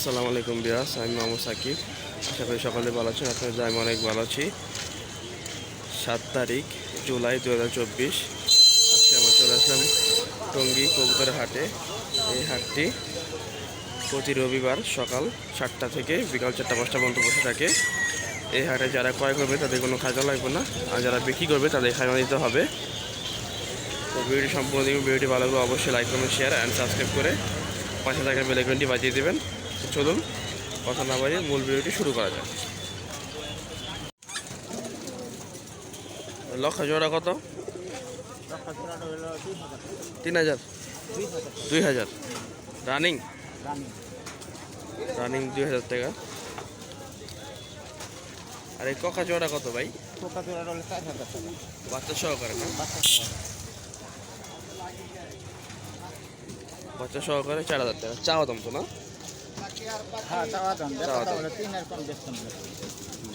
আসসালামু আলাইকুম বিয়াস, আমি মোহাম্মদ সাকিব। আশা করি সকালে ভালো আছেন আপনার যাই অনেক ভালো আছি। সাত তারিখ, জুলাই দু হাজার চব্বিশ। আজকে আমরা চলে আসলাম টঙ্গী কবুতর হাটে। এই হাটটি প্রতি রবিবার সকাল সাতটা থেকে বিকাল চারটা পাঁচটা পর্যন্ত বসে থাকে। এই হাটে যারা ক্রয় করবে তাদের কোনো খাজা লাগবে না, আর যারা বিক্রি করবে তাদের খাজা দিতে হবে। তো ভিডিওটি সম্পূর্ণ দেখবেন ভিডিওটি ভালো লাগলে অবশ্যই like comment share and subscribe করে পাশে থাকা বেলাইকনটি বাজিয়ে দেবেন। চলুন কথা না বাড়িয়ে মূল ভিডিওটি শুরু করা যাক। লক্ষ জোড়া কত? তিন হাজার। দুই হাজার। রানিং? রানিং দুই হাজার টাকা। আর এই ককা জোড়া কত ভাই? বাচ্চা সহকারে না? বাচ্চা সহকারে চার হাজার টাকা। চাওয়া দাম তো না? চাওয়া দাম।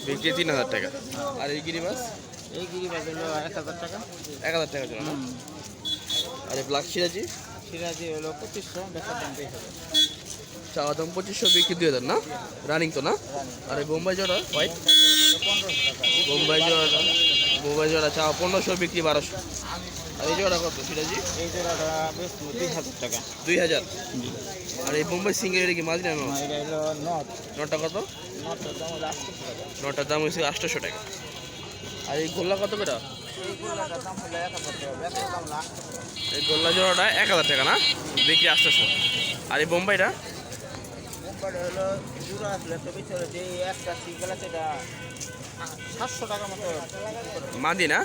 বিক্রি তিন হাজার টাকা। আর এই গিরিবাস? এই গিরিবাজ হলো এক হাজার টাকা। এক হাজার টাকা জোড়া আর এই ব্ল্যাক সিরাজি? সিরাজি হলো পঁচিশশো বেচার দাম দুই হাজার চাওয়া দাম পঁচিশশো বিক্রি দুই হাজার না? রানিং তো না? আর এই বোম্বাই জোড়া হোয়াইট বোম্বাই জোড়াটা বোম্বাই জোড়া চাওয়া পনেরোশো বিক্রি বারোশো। আর এই জোড়া কত? সিরাজি এই জোড়াটা বেশ দুই হাজার টাকা। দুই হাজার? আর এই বোম্বাই সিঙ্গেল এটা কি মাঝ এটা হলো নট। কত? নটের দাম হচ্ছে আটশোশো টাকা। আর এই গোল্লা কত করে? এই গোল্লা জোড়াটা এক হাজার টাকা না? বিক্রি আটশোশো আর এই বোম্বাইটা? মুম্বাইটা হলো জোড়া আসলে একটা ভিতরে যে একটা সিঙ্গেল আছে এটা সাতশো টাকা মতো। মাদি না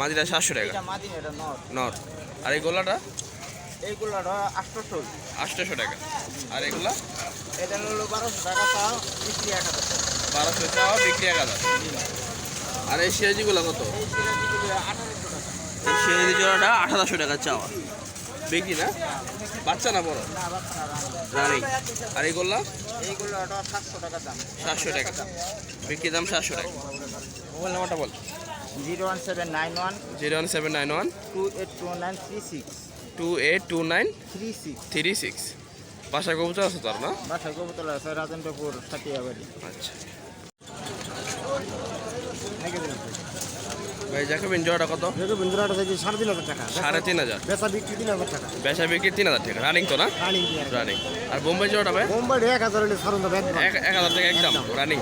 মাদিটা সাতশো টাকা। এটা নর। আর এই আটশোশো আটশোশো টাকা। আর এগুলা? এটা হলো বারোশো টাকা বিক্রি এক হাজার বারোশো বিক্রি এক হাজার। আর এই সিরাজিগুলো কত? এই সিরাজিগুলো আঠারোশো টাকা। এই সিরাজি জোড়াটা আঠারোশো টাকা চাওয়া। বিক্রি না? বাচ্চা না বড়? রানী। আর এইগুলো সাতশো টাকা দাম। সাতশো টাকা বিক্রি দাম সাতশো টাকা। মোবাইল নাম্বারটা বল। Zero one seven nine one zero one seven nine one two eight two nine three six two eight two nine three six three six. বাসা কবুতর আছে তার না? বাসায় কবুতলা আছে রাজেন্দ্রপুর সাতিয়াবাড়ি আচ্ছা। ভাই জাকাবিন জোড়াটা কত? বন্ধুরাটা থেকে সাড়ে তিন হাজার টাকা। সাড়ে তিন হাজার? বেচা বিক্রি তিন হাজার টাকা। বেচা বিক্রি তিন হাজার টাকা। রানিং তো না? রানিং রানিং আর বোম্বাই জোড়াটা ভাই? মুম্বাই এক হাজার হলে সারুন এক হাজার টাকা একদম রানিং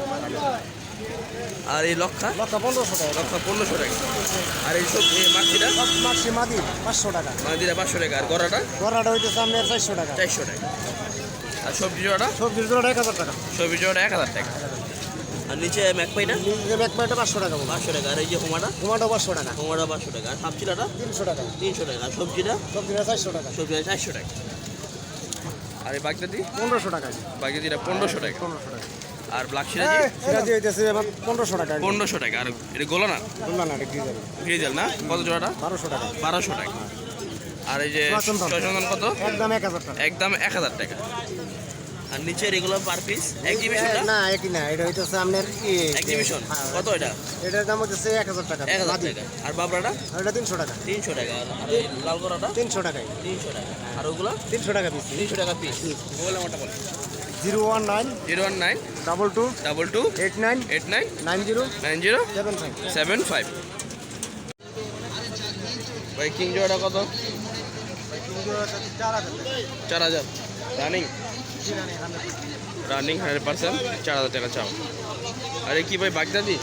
আর এই লক্ষা? লক্ষ পনেরোশো টাকা। লক্ষা পনেরোশো টাকা। আর এই সব এই মাছিটা মাদি পাঁচশো টাকা। মাদিরা পাঁচশো টাকা। আর গড়াটা গড়াটা হইতেছে আপনার চারশো টাকা। চারশো টাকা। আর সবজি জোড়াটা? সবজির জোড়াটা এক হাজার টাকা। সবজি জোড়াটা এক হাজার টাকা। আর নিচে ম্যাকপাইটা? এক প্যান্টে পাঁচশো টাকা পাঁচশো টাকা। আর এই যে হোমাটা? টমাটো পাঁচশো টাকা। হোমাটা পাঁচশো টাকা। আর সাপচিলাটা তিনশো টাকা। তিনশো টাকা। আর সবজিটা? সবজিটা চারশো টাকা। সবজিটা চারশো টাকা। আর এই বাগদাদি পনেরোশো টাকা। বাগদাদিটা পনেরোশো টাকা। পনেরোশো টাকা। আর ব্ল্যাক সিরাজি সিরাজি হইতেছে এবার পনেরোশো টাকা। পনেরোশো টাকা। আর এটা গোলা না? বললাম না এটা ডিজেল না? কত জোড়াটা? বারোশো টাকা। বারোশো টাকা। আর এই যে কত? একদম এক হাজার টাকা। একদম এক হাজার টাকা। আর নিচের এগুলো পার পিস এক্সিবিশনটা না একই না এটা হইতেছে আপনার এক্সিবিশন কত এটা? এটার দাম হচ্ছে এক হাজার টাকা। এক হাজার মাদি। টাকা। আর বাবরাটা? এটা তিনশো টাকা। তিনশো টাকা। আর লাল করাটা? তিনশো টাকায়। তিনশো টাকা। আর ওগুলো? তিনশো টাকা পিস তিনশো টাকা পিস মোবাইল নাম্বারটা বলো। Zero one nine zero one nine double two double two eight nine eight nine nine zero nine zero seven five. Seven five. ভাই কিং জোড়াটা কত? চার হাজার। রানিং রানিং হান্ড্রেড পার্সেন্ট চার হাজার টাকা চাও। আরে কি ভাই বাগদাদি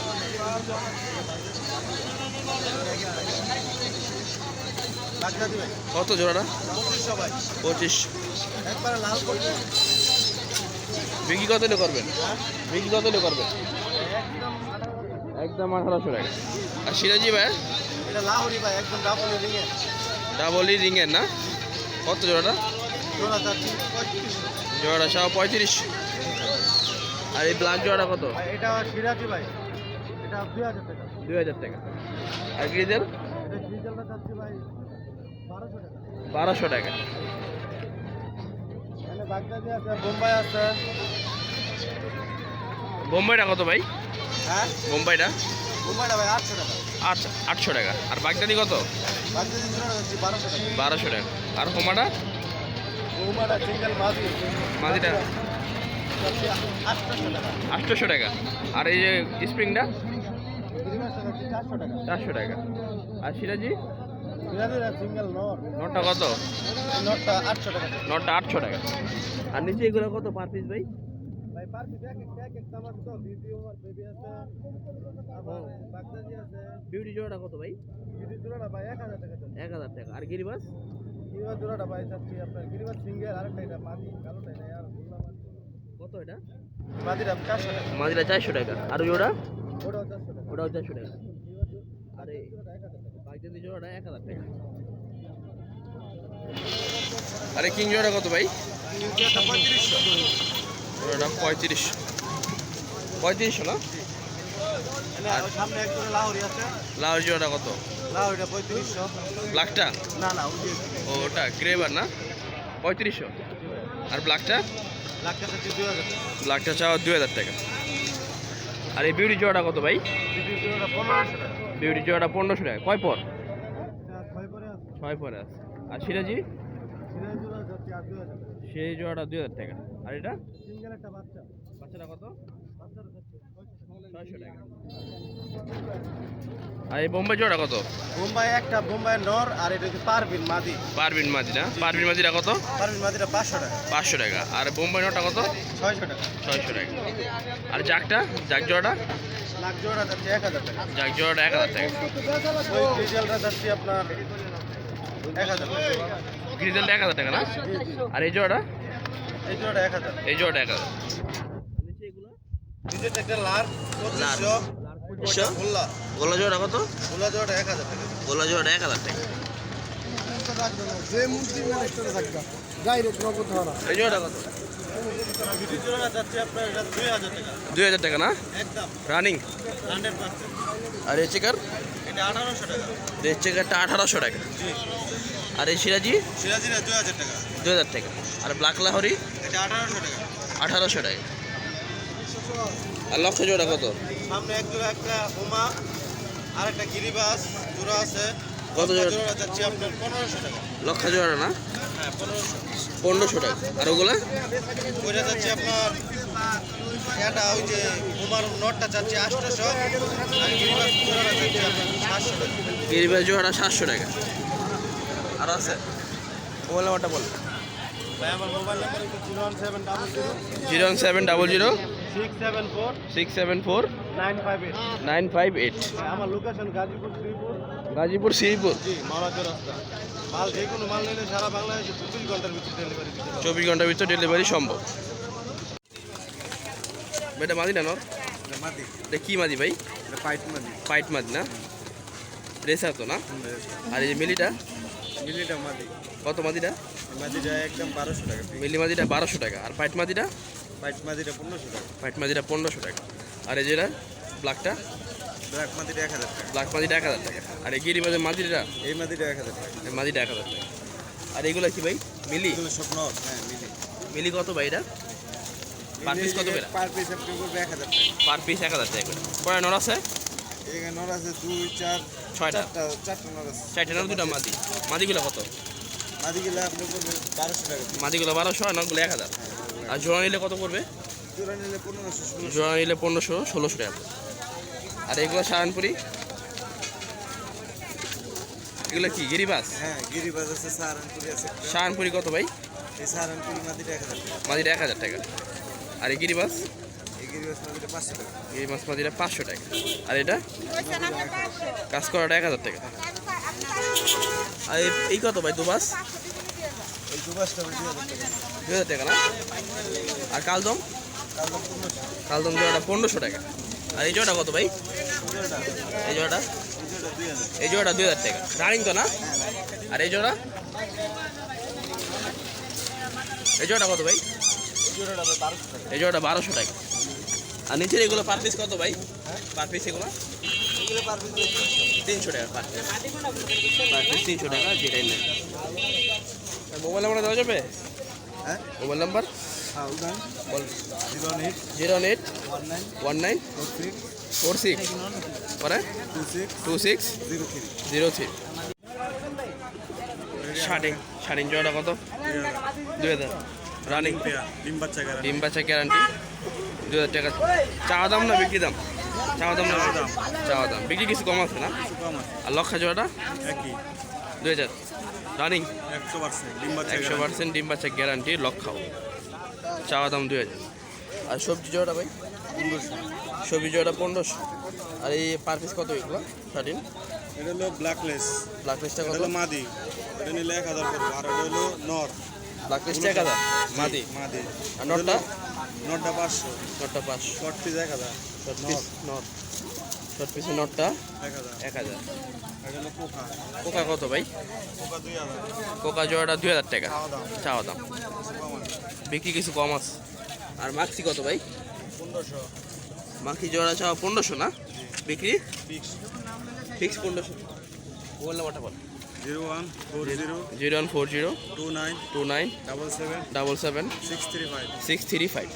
কত জোড়াটা? পঁচিশ। বিক্রি কত করবেন? বিক্রি কত করবেন? একদম আঠারোশো টাকা। আর সিরাজি ভাই? ডাবল ই রিংয়ের না? কত জোড়াটা? জোড়া পঁয়ত্রিশশো সব পঁয়ত্রিশ। আর এই ব্ল্যাক জোড়াটা কত? এটা সিরাজি ভাই। এটা দুই হাজার টাকা। দুই হাজার টাকা। আর গ্রিজেল চাচ্ছি ভাই বারোশো টাকা। বারোশো টাকা। বাগদাদি আছে বোম্বাই আছে। বোম্বাইটা কত ভাই? হ্যাঁ? বোম্বাইটা? বোম্বাইটা ভাই আটশো টাকা। আচ্ছা আটশো টাকা। আর বাগদাদি কত? বাগদাদি বারোশো টাকা। বারোশো টাকা। আর হোমাটা? সিঙ্গেল যাচ্ছে আটশোশো টাকা। আর এই যে স্প্রিংটা? চারশো টাকা। আর সিরাজি সিরাজিরা সিঙ্গেল নট। নটটা কত? নটটা আটশো টাকা। নটটা আটশো টাকা। আর নিচে এগুলো কত পার পিস ভাই? বিউটি জোড়াটা কত ভাই? এক হাজার টাকা। আর গিরিবাস? গিরিবাস জোড়াটা ভাই চাচ্ছি আপনার গিরিবাস সিঙ্গেল আরেকটা এটা মাদি কালোটা এটা আর কত এটা? মাদিরা চারশো টাকা। মাদিরা চারশো টাকা। আর জোড়া? ওটাও চারশো টাকা। ওটাও চারশো টাকা। গিরিবাস জো- আর জোড়াটা এক হাজার টাকা। এক হাজার টাকা। আরে কিং জোড়া কত ভাই? পঁয়ত্রিশশো। জোড়াটা পঁয়ত্রিশ পঁয়ত্রিশশো না? সামনে এক জোড়া লাহোরি আছে। লাউর জোড়াটা কত? লাহোরিটা পঁয়ত্রিশশো। ব্ল্যাকটা? না না ও ওটা গ্রেবার না? পঁয়ত্রিশশো। আর ব্ল্যাকটা ব্ল্যাকটা চাওয়া দুই হাজার টাকা। আর এই বিউটি জোড়াটা কত ভাই? বিউটি জোড়াটা পনেরোশো টাকা। কয় পর? ছয় পরে আছে। আর সিরাজি সেই জোড়াটা দুই হাজার টাকা। আর এটা? বাচ্চা। বাচ্চাটা কত বাচ্চাটা যাচ্ছে ছয়শো টাকা আর এই বোম্বাই জোড়া কত? বোম্বাই একটা বোম্বাই নর আর এটা হচ্ছে পারবিন মাদি। পারবিন মাদি না? পারবিন মাদিটা কত? পারবিন মাদিটা পাঁচশো টাকা। পাঁচশো টাকা। আর বোম্বাই নটা কত? ছয়শো টাকা। ছয়শো টাকা। আর জাকটা জাক জোড়াটা? লাখ জোড়া যাচ্ছে এক হাজার টাকা। জাক জোড়াটা এক হাজার টাকা। ওই ডিজেলটা যাচ্ছে আপনার এক হাজার টাকা। গ্রিজেলটা এক হাজার টাকা না? আর এই জোড়াটা? এই জোড়াটা এক হাজার। এই জোড়াটা এক হাজার। গোলা জোড়া কত? জোড়াটা এক হাজার টাকা। গোলা এক হাজার টাকা। যে থাকবে ডাইরেক্ট নগদ ধরা এই কত? দুই হাজার টাকা। দুই হাজার টাকা না? রানিং? আর এই চেকার এটা আঠারোশো টাকা। এই চেকারটা আঠারোশো টাকা। আর এই সিরাজি সিরাজিরা দুই হাজার টাকা। দুই হাজার টাকা। আর ব্ল্যাক লাহরি? এটা আঠারোশো টাকা। আঠারোশো টাকা। আর লক্ষ জোড়া কত? সামনে এক জোড়া একটা হোমা আর একটা গিরিবাস জোড়া আছে। কত জোড়া? যাচ্ছে আপনার পনেরোশো টাকা। লক্ষ জোড়া না? হ্যাঁ পনেরোশো। পনেরোশো টাকা। আর ওগুলা? ওইটা যাচ্ছে আপনার এটা ওই যে হোমার নটটা যাচ্ছে আটশোশো আর গিরিবাস জোড়াটা যাচ্ছে আপনার সাতশো টাকা। গিরিবাজ জোড়াটা সাতশো টাকা। আর আছে? মোবাইল নাম্বারটা বল। ভাই আমার mobile number zero one seven double zero. Zero one seven double zero. Six seven four six seven four nine five eight. Nine five eight. আমার লোকেশন গাজীপুর শ্রীপুর। গাজীপুর শ্রীপুর। জি রাস্তা। মাল যে কোনো মাল নিলে সারা বাংলাদেশে চব্বিশ ঘণ্টার ভিতরে ডেলিভারি চব্বিশ ঘণ্টার ভিতর ডেলিভারি সম্ভব। এটা মাদি না নর মাদি। এটা কি মাদি ভাই? এটা পাইট মাদি। পাইট মাদি না? রেসার তো না? আর এই যে মিলিটা? মিলিটা মাদি। কত মাদিটা? মাদিটা একদম বারোশো টাকা মিলি মাদিটা বারোশো টাকা। আর পাইট মাদিটা? পাইট মাদিটা পনেরোশো টাকা। মাদিটা পনেরোশো টাকা। আর এই যেটা ব্ল্যাকটা ব্ল্যাক মাদিটা এক হাজার টাকা। ব্ল্যাক মাদিটা এক হাজার টাকা। আর এই গিরিবাজের মাদিটা এই মাদিটা এক হাজার টাকা। এই মাদিটা এক হাজার টাকা। আর এগুলো কি ভাই? মিলি? এগুলো সব নট হ্যাঁ মিলি। মিলি কত ভাই এটা? পার পিস কত করে? পার পিস আপনি করবে এক হাজার টাকা। পার পিস এক হাজার টাকা করে। কয় নর আছে? এখানে আছে দুই চার ছয়টা। চারটা চারটা আছে। চারটে নর দুটা মাদি। মাদিগুলো কত? মাদিগুলো আপনি করবে বারোশো টাকা। মাদিগুলো বারোশো আর নরগুলো এক হাজার। আর জোড়া নিলে কত পড়বে? জোড়া নিলে পনেরোশো ষোলোশো টাকা আর এগুলো সারানপুরি এগুলো কি গিরিবাস? হ্যাঁ গিরিবাজ আছে সাহারানপুরি আছে। একটা। কত ভাই? এই সাহারানপুরি মাদিটা এক হাজার টাকা। মাদিটা এক হাজার টাকা। আর এই গিরিবাস? এই গিরিবাজ মাদিটা পাঁচশো টাকা। আর এটা? কাজ করাটা এক হাজার টাকা। আর এই- এই কত ভাই দুবাস? এই দুবাসটা দুই হাজার টাকা না? আর কালদম? কালদম জোড়াটা পনেরোশো টাকা। আর এই জোড়াটা কত ভাই? এই জোড়াটা? এই জোড়াটা দুই হাজার টাকা। রানিং তো না? আর এই জোড়া? এই জোড়াটা কত ভাই? এই জোড়াটা বারোশো টাকা। আর নিচের এগুলো পার পিস কত ভাই? পার পিস এগুলো? তিনশো টাকা পার পিস পার পিস তিনশো টাকা যেটাই নেই মোবাইল নাম্বার দেওয়া যাবে? হ্যাঁ? Mobile number? বল। Zero eight zero eight one nine one nine four six four six. পরে? Two six two six zero three. Zero three. Shirting shirting জোড়াটা কত? দুই হাজার। রানিং। ডিম বাচ্চা গ্যারান্টি ডিম বাচ্চা গ্যারান্টি দু হাজার টাকা। চাওয়া দাম না বিক্রি দাম? চাওয়া দাম না চাওয়া দাম। বিক্রি কিছু কম আছে না? আর লক্ষা জোড়াটা? একই। দু হাজার। রানিং? একশো পার্সেন্ট ডিম বাচ্চা পার্সেন্ট ডিম বাচ্চা গ্যারান্টি লক্ষাও চাওয়া দাম দুই হাজার। আর সবজি জোড়াটা ভাই? পনেরোশো। সবজি জোড়াটা পনেরোশো। আর এই পার পিস কত এগুলো? থার্টিন এটা হলো ব্ল্যাকলেস ব্ল্যাক লিস্টটা এটা কত হলো মাদি। এটা নিলে এক হাজার পড়বে আর এটা হলো নর ব্ল্যাক লিস্টটা এক হাজার? মাদি? মাদি। আর নটটা নটটা পাঁচশো। নটটা পাঁচশো। শর্ট পিস এক হাজার। নট শর্ট পিসের নটটা এক হাজার। কোকা কত ভাই? কোকা জোড়াটা দুই হাজার টাকা। চাওয়া দাম। বিক্রি কিছু কম আছে। আর মাক্সি কত ভাই? পনেরোশো মাখি জোড়া চাওয়া পনেরোশো না? বিক্রি? ফিক্স ফিক্স পনেরোশো। মোবাইল নাম্বারটা বল। Zero one four zero zero one four zero two nine two nine double seven double seven six three five. Six three five.